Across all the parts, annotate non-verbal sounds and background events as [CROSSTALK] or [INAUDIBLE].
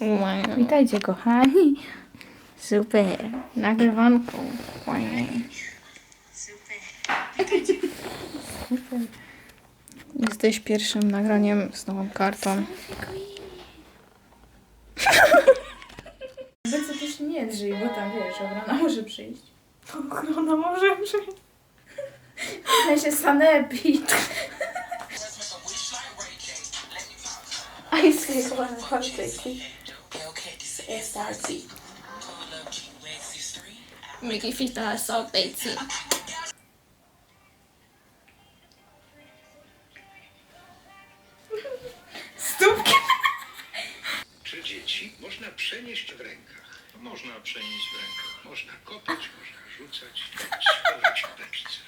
Wow. Witajcie kochani. Super. Nagrywanko. Fajnie. Jesteś pierwszym nagraniem z nową kartą. Obecnie też nie drżyj, bo tam wiesz, obrona może przyjść. Ochrona może przyjść. W sensie sanepid. Quantity. SRT. Mickey Fita Salt Batesy. Stópki. Czy dzieci można przenieść w rękach? Można przenieść w rękach. Można kopać, można rzucać, [LAUGHS] schować w beczce.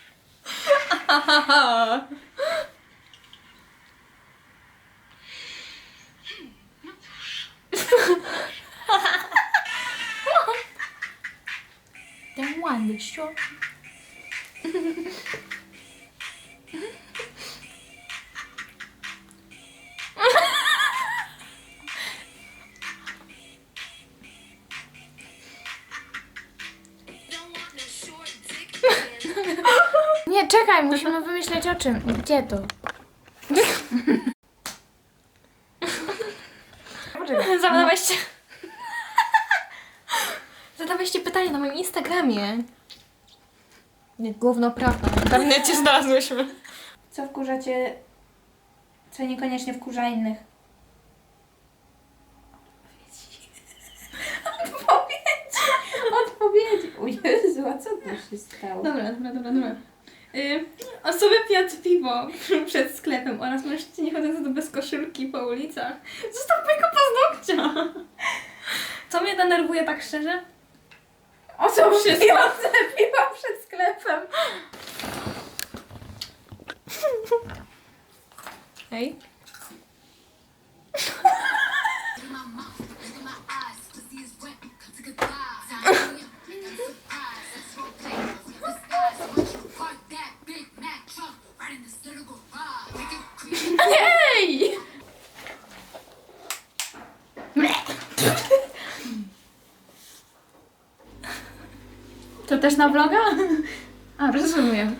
[LAUGHS] One with short. Nie, czekaj, musimy wymyśleć o czym. Gdzie to? Zadawaliście... Zadawaliście pytanie na moim Instagramie. Nie, gówno prawda. W internecie znalazłyśmy. Co wkurzacie, co niekoniecznie wkurza innych? Odpowiedzi. Odpowiedzi. O Jezu, a co tu się stało? Dobra, dobra, dobra, dobra. Y, osoby pijące piwo [LAUGHS] przed sklepem oraz mężczyźni chodzący bez koszulki po ulicach. Zostaw mojego paznokcia! Co mnie denerwuje tak szczerze? O co pijące piwa przed sklepem? Hej. To też na vloga? [LAUGHS] A, rozumiem.